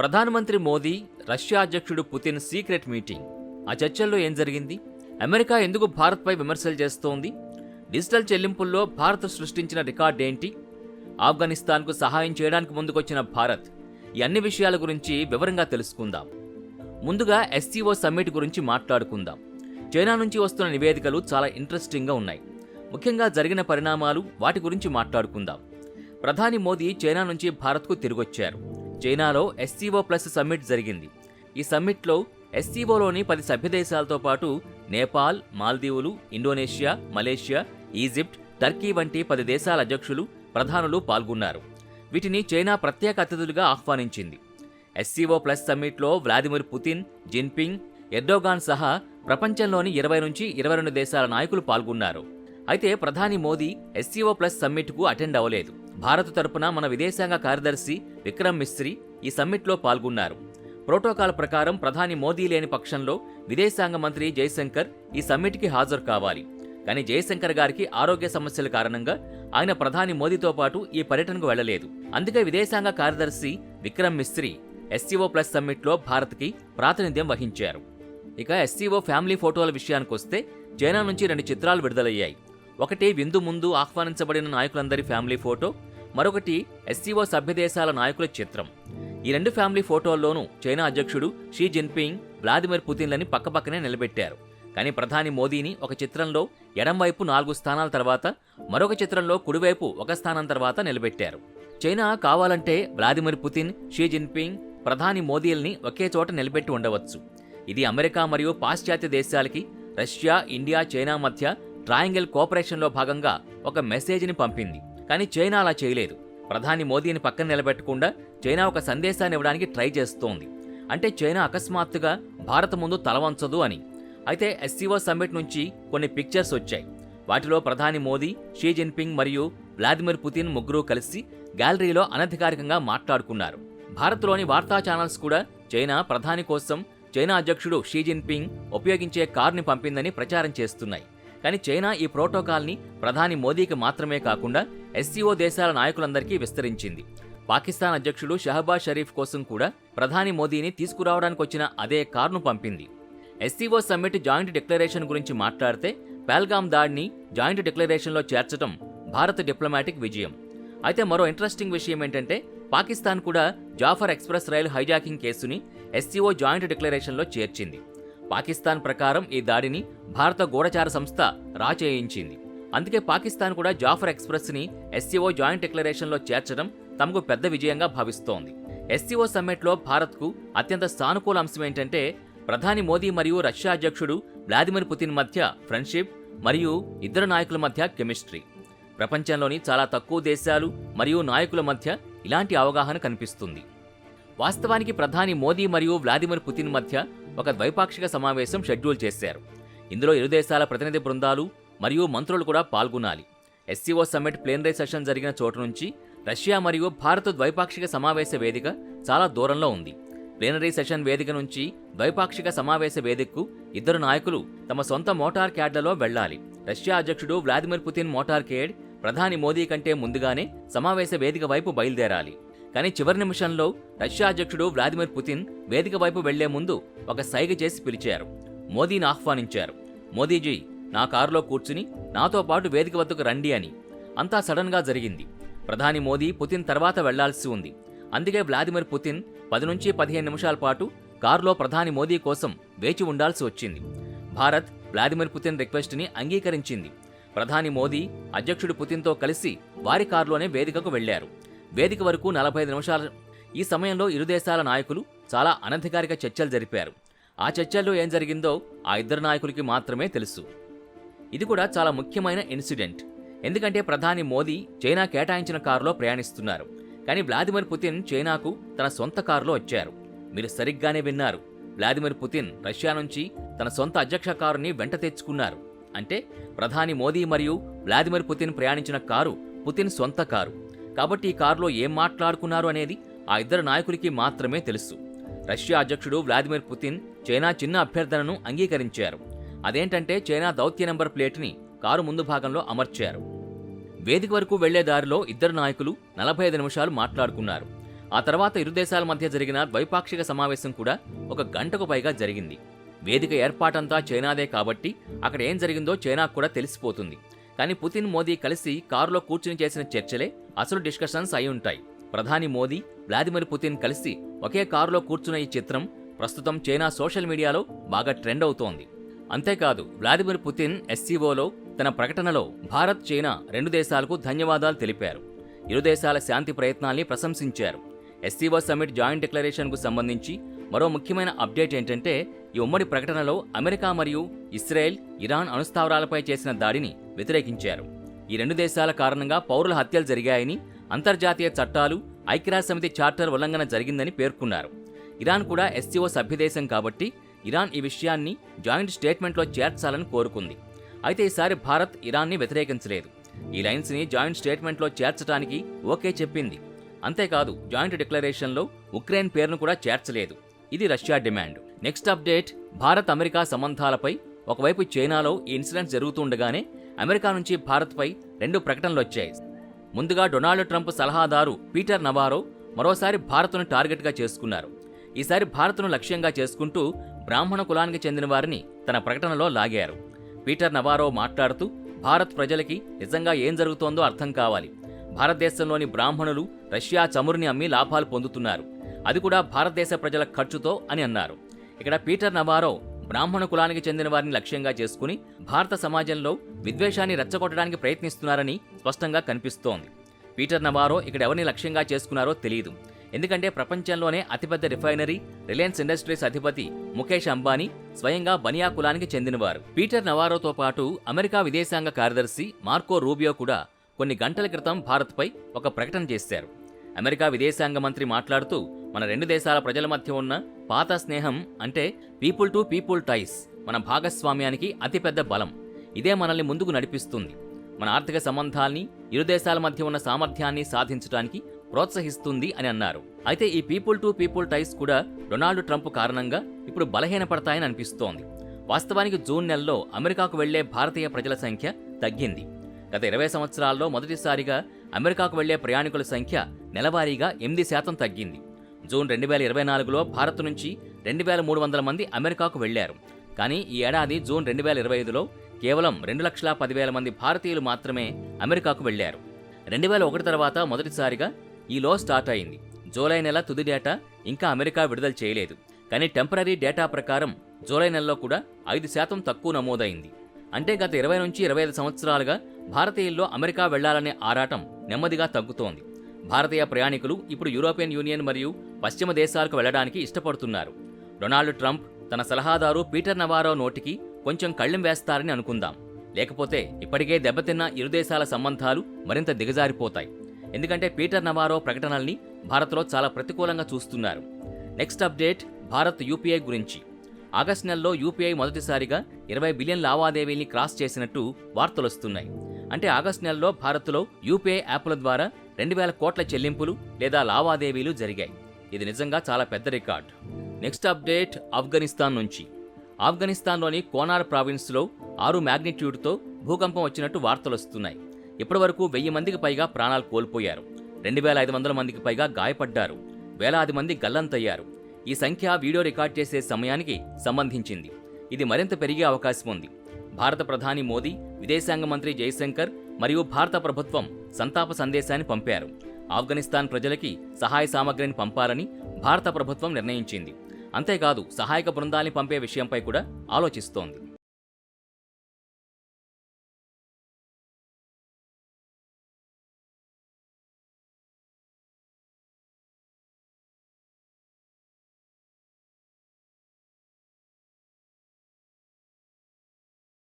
ప్రధానమంత్రి మోదీ రష్యా అధ్యక్షుడు Putin secret meeting. ఆ చర్చల్లో ఏం జరిగింది? అమెరికా ఎందుకు భారత్పై విమర్శలు చేస్తోంది? డిజిటల్ చెల్లింపుల్లో భారత్ సృష్టించిన రికార్డ్ ఏంటి ఆఫ్ఘనిస్తాన్కు సహాయం చేయడానికి ముందుకొచ్చిన భారత్. ఈ అన్ని విషయాల గురించి వివరంగా తెలుసుకుందాం. ముందుగా ఎస్సీఓ సమ్మిట్ గురించి మాట్లాడుకుందాం. చైనా నుంచి వస్తున్న నివేదికలు చాలా ఇంట్రెస్టింగ్గా ఉన్నాయి. ముఖ్యంగా జరిగిన పరిణామాలు వాటి గురించి మాట్లాడుకుందాం. ప్రధాని మోదీ చైనా నుంచి భారత్కు తిరిగొచ్చారు. చైనాలో ఎస్సీఓ ప్లస్ సమ్మిట్ జరిగింది. ఈ సమ్మిట్లో ఎస్సీఓలోని పది సభ్యదేశాలతో పాటు నేపాల్ మాల్దీవులు ఇండోనేషియా మలేషియా ఈజిప్ట్ టర్కీ వంటి పది దేశాల అధ్యక్షులు ప్రధానులు పాల్గొన్నారు. వీటిని చైనా ప్రత్యేక అతిథులుగా ఆహ్వానించింది. ఎస్సీఓ ప్లస్ సమ్మిట్లో వ్లాదిమిర్ పుతిన్ జిన్పింగ్ ఎర్డోగాన్ సహా ప్రపంచంలోని ఇరవై నుంచి ఇరవై రెండు దేశాల నాయకులు పాల్గొన్నారు. అయితే ప్రధాని మోదీ ఎస్సీఓ ప్లస్ సమ్మిట్కు అటెండ్ అవ్వలేదు. భారత్ తరపున మన విదేశాంగ కార్యదర్శి విక్రమ్ మిస్త్రీ ఈ సమ్మిట్లో పాల్గొన్నారు. ప్రోటోకాల్ ప్రకారం ప్రధాని మోదీ లేని పక్షంలో విదేశాంగ మంత్రి జయశంకర్ ఈ సమ్మిట్కి హాజరు కావాలి. కానీ జయశంకర్ గారికి ఆరోగ్య సమస్యల కారణంగా ఆయన ప్రధాని మోదీతో పాటు ఈ పర్యటనకు వెళ్ళలేదు అందుకే విదేశాంగ కార్యదర్శి విక్రమ్ మిస్త్రీ ఎస్సీఓ ప్లస్ సమ్మిట్లో భారత్కి ప్రాతినిధ్యం వహించారు. ఇక ఎస్సీఓ ఫ్యామిలీ ఫోటోల విషయానికొస్తే చైనా నుంచి రెండు చిత్రాలు విడుదలయ్యాయి. ఒకటి విందు ముందు ఆహ్వానించబడిన నాయకులందరి ఫ్యామిలీ ఫోటో మరొకటి ఎస్సీఓ సభ్యదేశాల నాయకుల చిత్రం. ఈ రెండు ఫ్యామిలీ ఫోటోల్లోనూ చైనా అధ్యక్షుడు షీ జిన్పింగ్ వ్లాదిమిర్ పుతిన్లని పక్కపక్కనే నిలబెట్టారు. కానీ ప్రధాని మోదీని ఒక చిత్రంలో ఎడంవైపు నాలుగు స్థానాల తర్వాత మరొక చిత్రంలో కుడివైపు ఒక స్థానం తర్వాత నిలబెట్టారు. చైనా కావాలంటే వ్లాదిమిర్ పుతిన్ షీ జిన్పింగ్ ప్రధాని మోదీల్ని ఒకే చోట నిలబెట్టి ఉండవచ్చు. ఇది అమెరికా మరియు పాశ్చాత్య దేశాలకి రష్యా ఇండియా చైనా మధ్య ట్రయాంగిల్ కోఆపరేషన్లో భాగంగా ఒక మెసేజ్ని పంపింది. కానీ చైనా అలా చేయలేదు. ప్రధాని మోదీని పక్కన నిలబెట్టకుండా చైనా ఒక సందేశాన్ని ఇవ్వడానికి ట్రై చేస్తోంది. అంటే చైనా అకస్మాత్తుగా భారత్ ముందు తలవంచదు అని. అయితే ఎస్సీఓ సమ్మిట్ నుంచి కొన్ని పిక్చర్స్ వచ్చాయి. వాటిలో ప్రధాని మోదీ షీ జిన్పింగ్ మరియు వ్లాదిమిర్ పుతిన్ ముగ్గురు కలిసి గ్యాలరీలో అనధికారికంగా మాట్లాడుకున్నారు. భారత్లోని వార్తా ఛానల్స్ కూడా చైనా ప్రధాని కోసం చైనా అధ్యక్షుడు షీ జిన్పింగ్ ఉపయోగించే కార్ని పంపిందని ప్రచారం చేస్తున్నాయి. కానీ చైనా ఈ ప్రోటోకాల్ని ప్రధాని మోదీకి మాత్రమే కాకుండా ఎస్సీఓ దేశాల నాయకులందరికీ విస్తరించింది. పాకిస్తాన్ అధ్యక్షుడు షహబాజ్ షరీఫ్ కోసం కూడా ప్రధాని మోదీని తీసుకురావడానికి వచ్చిన అదే కార్ను పంపింది. ఎస్సీఓ సమ్మిట్ జాయింట్ డిక్లరేషన్ గురించి మాట్లాడితే పెల్గామ్ దాడిని జాయింట్ డిక్లరేషన్లో చేర్చడం భారత డిప్లొమాటిక్ విజయం. అయితే మరో ఇంట్రెస్టింగ్ విషయం ఏంటంటే పాకిస్తాన్ కూడా జాఫర్ ఎక్స్ప్రెస్ రైలు హైజాకింగ్ కేసుని ఎస్సీఓ జాయింట్ డిక్లరేషన్లో చేర్చింది. పాకిస్తాన్ ప్రకారం ఈ దాడిని భారత గూఢచార సంస్థ రాచేయించింది. అందుకే పాకిస్తాన్ కూడా జాఫర్ ఎక్స్ప్రెస్ని ఎస్సీఓ జాయింట్ డిక్లరేషన్లో చేర్చడం తమకు పెద్ద విజయంగా భావిస్తోంది. ఎస్సీఓ సమ్మిట్లో భారత్కు అత్యంత సానుకూల అంశం ఏంటంటే ప్రధాని మోదీ మరియు రష్యా అధ్యక్షుడు వ్లాదిమిర్ పుతిన్ మధ్య ఫ్రెండ్షిప్ మరియు ఇద్దరు నాయకుల మధ్య కెమిస్ట్రీ. ప్రపంచంలోని చాలా తక్కువ దేశాలు మరియు నాయకుల మధ్య ఇలాంటి అవగాహన కనిపిస్తుంది. వాస్తవానికి ప్రధాని మోదీ మరియు వ్లాదిమిర్ పుతిన్ మధ్య ఒక ద్వైపాక్షిక సమావేశం షెడ్యూల్ చేశారు. ఇందులో ఇరు దేశాల ప్రతినిధి బృందాలు మరియు మంత్రులు కూడా పాల్గొనాలి. ఎస్సీఓ సమ్మిట్ ప్లేనరీ సెషన్ జరిగిన చోటు నుంచి రష్యా మరియు భారత ద్వైపాక్షిక సమావేశ వేదిక చాలా దూరంలో ఉంది. ప్లేనరీ సెషన్ వేదిక నుంచి ద్వైపాక్షిక సమావేశ వేదికకు ఇద్దరు నాయకులు తమ సొంత మోటార్ క్యాడ్లలో వెళ్ళాలి రష్యా అధ్యక్షుడు వ్లాదిమిర్ పుతిన్ మోటార్ కేడ్ ప్రధాని మోదీ కంటే ముందుగానే సమావేశ వేదిక వైపు బయలుదేరాలి. కానీ చివరి నిమిషంలో రష్యా అధ్యక్షుడు వ్లాదిమిర్ పుతిన్ వేదిక వైపు వెళ్ళే ముందు ఒక సైగ చేసి పిలిచారు. మోదీని ఆహ్వానించారు. మోదీజీ నా కారులో కూర్చుని నాతో పాటు వేదిక వద్దకు రండి అని. అంతా సడన్గా జరిగింది. ప్రధాని మోదీ పుతిన్ తర్వాత వెళ్ళాల్సి ఉంది. అందుకే వ్లాదిమిర్ పుతిన్ పది నుంచి పదిహేను నిమిషాల పాటు కారులో ప్రధాని మోదీ కోసం వేచి ఉండాల్సి వచ్చింది. భారత్ వ్లాదిమిర్ పుతిన్ రిక్వెస్ట్ని అంగీకరించింది. ప్రధాని మోదీ అధ్యక్షుడు పుతిన్తో కలిసి వారి కారులోనే వేదికకు వెళ్ళారు. వేదిక వరకు నలభై ఐదు నిమిషాల ఈ సమయంలో ఇరు దేశాల నాయకులు చాలా అనధికారిక చర్చలు జరిపారు. ఆ చర్చల్లో ఏం జరిగిందో ఆ ఇద్దరు నాయకులకి మాత్రమే తెలుసు. ఇది కూడా చాలా ముఖ్యమైన ఇన్సిడెంట్. ఎందుకంటే ప్రధాని మోదీ చైనా కేటాయించిన కారులో ప్రయాణిస్తున్నారు. కానీ వ్లాదిమిర్ పుతిన్ చైనాకు తన సొంత కారులో వచ్చారు. మీరు సరిగ్గానే విన్నారు. వ్లాదిమిర్ పుతిన్ రష్యా నుంచి తన సొంత అధ్యక్ష కారుని వెంట తెచ్చుకున్నారు. అంటే ప్రధాని మోదీ మరియు వ్లాదిమిర్ పుతిన్ ప్రయాణించిన కారు పుతిన్ సొంత కారు. కాబట్టి ఈ కారులో ఏం మాట్లాడుకున్నారు అనేది ఆ ఇద్దరు నాయకులకి మాత్రమే తెలుసు. రష్యా అధ్యక్షుడు వ్లాదిమిర్ పుతిన్ చైనా చిన్న అభ్యర్థనను అంగీకరించారు. అదేంటంటే చైనా దౌత్య నెంబర్ ప్లేట్ని కారు ముందు భాగంలో అమర్చారు. వేదిక వరకు వెళ్ళే దారిలో ఇద్దరు నాయకులు నలభై ఐదు నిమిషాలు మాట్లాడుకున్నారు. ఆ తర్వాత ఇరు దేశాల మధ్య జరిగిన ద్వైపాక్షిక సమావేశం కూడా ఒక గంటకు పైగా జరిగింది. వేదిక ఏర్పాటంతా చైనాదే కాబట్టి అక్కడ ఏం జరిగిందో చైనాకు కూడా తెలిసిపోతుంది. కానీ పుతిన్ మోదీ కలిసి కారులో కూర్చుని చేసిన చర్చలే అసలు డిస్కషన్స్ అయి ఉంటాయి. ప్రధాని మోదీ వ్లాదిమిర్ పుతిన్ కలిసి ఒకే కారులో కూర్చున్న ఈ చిత్రం ప్రస్తుతం చైనా సోషల్ మీడియాలో బాగా ట్రెండ్ అవుతోంది. అంతేకాదు వ్లాదిమిర్ పుతిన్ ఎస్సీఓలో తన ప్రకటనలో భారత్ చైనా రెండు దేశాలకు ధన్యవాదాలు తెలిపారు. ఇరు దేశాల శాంతి ప్రయత్నాల్ని ప్రశంసించారు. ఎస్సీఓ సమ్మిట్ జాయింట్ డిక్లరేషన్కు సంబంధించి మరో ముఖ్యమైన అప్డేట్ ఏంటంటే ఈ ఉమ్మడి ప్రకటనలో అమెరికా మరియు ఇస్రాయెల్ ఇరాన్ అణుస్థావరాలపై చేసిన దాడిని వ్యతిరేకించారు. ఈ రెండు దేశాల కారణంగా పౌరుల హత్యలు జరిగాయని అంతర్జాతీయ చట్టాలు ఐక్యరాజ్య సమితి చార్టర్ ఉల్లంఘన జరిగిందని పేర్కొన్నారు. ఇరాన్ కూడా ఎస్సీఓ సభ్యదేశం కాబట్టి ఇరాన్ ఈ విషయాన్ని జాయింట్ స్టేట్మెంట్లో చేర్చాలని కోరుకుంది. అయితే ఈసారి భారత్ ఇరాన్ని వ్యతిరేకించలేదు. ఈ లైన్స్ని జాయింట్ స్టేట్మెంట్లో చేర్చడానికి ఓకే చెప్పింది. అంతేకాదు జాయింట్ డిక్లరేషన్లో ఉక్రెయిన్ పేరును కూడా చేర్చలేదు. ఇది Russia demand. Next update Bharat America సంబంధాలపై ఒకవైపు చైనాలో ఈ ఇన్సిడెంట్ జరుగుతుండగానే అమెరికా నుంచి భారత్పై రెండు ప్రకటనలు వచ్చాయి. ముందుగా డొనాల్డ్ ట్రంప్ సలహాదారు పీటర్ నవారో మరోసారి భారత్ను టార్గెట్గా చేసుకున్నారు. ఈసారి భారత్ను లక్ష్యంగా చేసుకుంటూ బ్రాహ్మణ కులానికి చెందిన వారిని తన ప్రకటనలో లాగారు. పీటర్ నవారో మాట్లాడుతూ భారత్ ప్రజలకి నిజంగా ఏం జరుగుతోందో అర్థం కావాలి. భారతదేశంలోని బ్రాహ్మణులు రష్యా చమురుని అమ్మి లాభాలు పొందుతున్నారు. అది కూడా భారతదేశ ప్రజల ఖర్చుతో అని అన్నారు. ఇక్కడ పీటర్ నవారో బ్రాహ్మణ కులానికి చెందిన వారిని లక్ష్యంగా చేసుకుని భారత సమాజంలో విద్వేషాన్ని రెచ్చగొట్టడానికి ప్రయత్నిస్తున్నారని స్పష్టంగా కనిపిస్తోంది. పీటర్ నవారో ఇక్కడ ఎవరిని లక్ష్యంగా చేసుకున్నారో తెలియదు ఎందుకంటే ప్రపంచంలోనే అతిపెద్ద రిఫైనరీ రిలయన్స్ ఇండస్ట్రీస్ అధిపతి ముఖేష్ అంబానీ స్వయంగా బనియా కులానికి చెందినవారు. పీటర్ నవారోతో పాటు అమెరికా విదేశాంగ కార్యదర్శి మార్కో రూబియో కూడా కొన్ని గంటల క్రితం భారత్పై ఒక ప్రకటన చేశారు. అమెరికా విదేశాంగ మంత్రి మాట్లాడుతూ మన రెండు దేశాల ప్రజల మధ్య ఉన్న పాత స్నేహం అంటే పీపుల్ టు పీపుల్ టైస్ మన భాగస్వామ్యానికి అతిపెద్ద బలం. ఇదే మనల్ని ముందుకు నడిపిస్తుంది. మన ఆర్థిక సంబంధాల్ని ఇరు దేశాల మధ్య ఉన్న సామర్థ్యాన్ని సాధించడానికి ప్రోత్సహిస్తుంది అని అన్నారు. అయితే ఈ పీపుల్ టు పీపుల్ టైస్ కూడా డొనాల్డ్ ట్రంప్ కారణంగా ఇప్పుడు బలహీనపడతాయని అనిపిస్తోంది. వాస్తవానికి జూన్ నెలలో అమెరికాకు వెళ్ళే భారతీయ ప్రజల సంఖ్య తగ్గింది. గత ఇరవై సంవత్సరాల్లో మొదటిసారిగా అమెరికాకు వెళ్ళే ప్రయాణికుల సంఖ్య నెలవారీగా ఎనిమిది శాతం తగ్గింది. జూన్ రెండు వేల ఇరవై నాలుగులో భారత్ నుంచి రెండు వేల మూడు వందల మంది అమెరికాకు వెళ్ళారు. కానీ ఈ ఏడాది జూన్ రెండు వేల ఇరవై ఐదులో కేవలం రెండు లక్షల పదివేల మంది భారతీయులు మాత్రమే అమెరికాకు వెళ్ళారు. రెండు వేల ఒకటి తర్వాత మొదటిసారిగా ఈలో స్టార్ట్ అయింది. జూలై నెల తుది డేటా ఇంకా అమెరికా విడుదల చేయలేదు. కానీ టెంపరీ డేటా ప్రకారం జూలై నెలలో కూడా ఐదు శాతం తక్కువ నమోదైంది. అంటే గత ఇరవై నుంచి ఇరవై ఐదు సంవత్సరాలుగా భారతీయుల్లో అమెరికా వెళ్ళాలనే ఆరాటం నెమ్మదిగా తగ్గుతోంది. భారతీయ ప్రయాణికులు ఇప్పుడు యూరోపియన్ యూనియన్ మరియు పశ్చిమ దేశాలకు వెళ్ళడానికి ఇష్టపడుతున్నారు. డొనాల్డ్ ట్రంప్ తన సలహాదారు పీటర్ నవారో నోటికి కొంచెం కళ్ళెం వేస్తారని అనుకుందాం. లేకపోతే ఇప్పటికే దెబ్బతిన్న ఇరు దేశాల సంబంధాలు మరింత దిగజారిపోతాయి. ఎందుకంటే పీటర్ నవారో ప్రకటనల్ని భారత్లో చాలా ప్రతికూలంగా చూస్తున్నారు. నెక్స్ట్ అప్డేట్ భారత్ యూపీఐ గురించి. ఆగస్ట్ నెలలో యూపీఐ మొదటిసారిగా ఇరవై బిలియన్ లావాదేవీల్ని క్రాస్ చేసినట్టు వార్తలొస్తున్నాయి అంటే ఆగస్ట్ నెలలో భారత్లో యూపీఐ యాప్ల ద్వారా రెండు వేల కోట్ల చెల్లింపులు లేదా లావాదేవీలు జరిగాయి. ఇది నిజంగా చాలా పెద్ద రికార్డ్. నెక్స్ట్ అప్డేట్ ఆఫ్ఘనిస్తాన్ నుంచి. ఆఫ్ఘనిస్తాన్లోని కోనార్ ప్రావిన్స్లో ఆరు మ్యాగ్నిట్యూడ్తో భూకంపం వచ్చినట్టు వార్తలొస్తున్నాయి ఇప్పటివరకు వెయ్యి మందికి పైగా ప్రాణాలు కోల్పోయారు. రెండు వేల ఐదు వందల మందికి పైగా గాయపడ్డారు. వేలాది మంది గల్లంతయ్యారు. ఈ సంఖ్య వీడియో రికార్డ్ చేసే సమయానికి సంబంధించింది. ఇది మరింత పెరిగే అవకాశం ఉంది. భారత ప్రధాని మోదీ విదేశాంగ మంత్రి జయశంకర్ మరియు భారత ప్రభుత్వం సంతాప సందేశాన్ని పంపారు. ఆఫ్ఘనిస్తాన్ ప్రజలకి సహాయ సామగ్రిని పంపాలని భారత ప్రభుత్వం నిర్ణయించింది. అంతేకాదు సహాయక బృందాల్ని పంపే విషయంపై కూడా ఆలోచిస్తోంది.